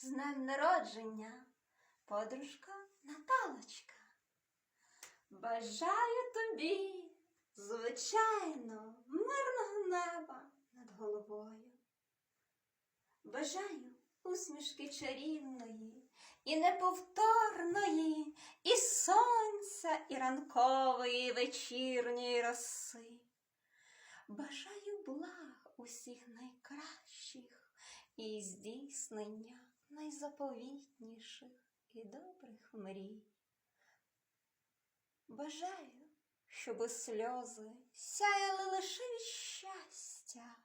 з днем народження, подружка Наталочка. Бажаю тобі, звичайно, мирного неба над головою. Бажаю усмішки чарівної і неповторної, і сонця, і ранкової, і вечірньої роси. Бажаю благ усіх найкращих і здійснення найзаповітніших і добрих мрій. Бажаю, щоби сльози сяяли лише від щастя,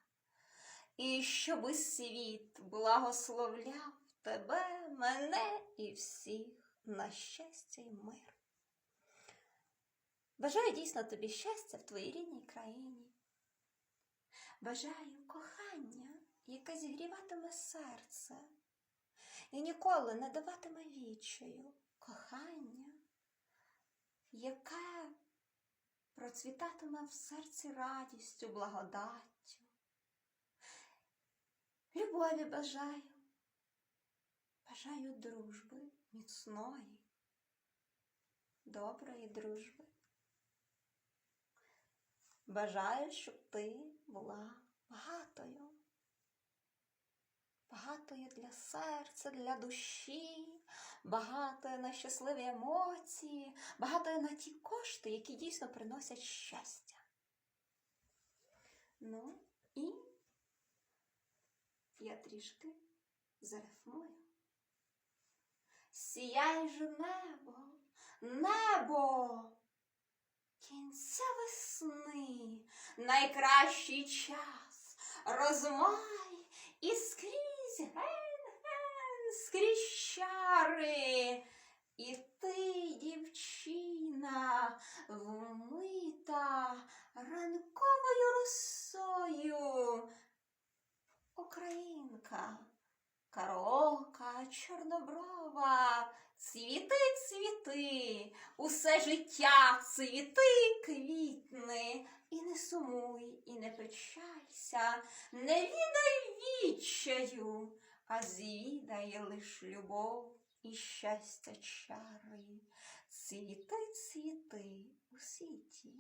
і щоби світ благословляв тебе, мене і всіх на щастя й мир. Бажаю дійсно тобі щастя в твоїй рідній країні. Бажаю кохання, яке зігріватиме серце і ніколи не даватиме відчаю. Кохання, яке процвітатиме в серці радістю, благодаттю. Любові бажаю, бажаю дружби міцної, доброї дружби. Бажаю, щоб ти була багатою. Багатою для серця, для душі, багатою на щасливі емоції, багатою на ті кошти, які дійсно приносять щастя. Ну і я трішки зарифмую. Сіяй же небо, небо! Кінця весни найкращий час, розмай і скрізь скрізь чари. І ти, дівчина, вмита ранковою росою. Українка, караока, чорноброва, цвіти, цвіти, усе життя цвіти, квітни, не сумуй, і не печалься, не відай відчаю, а звідай лиш любов і щастя чари. Цвіти, цвіти у світі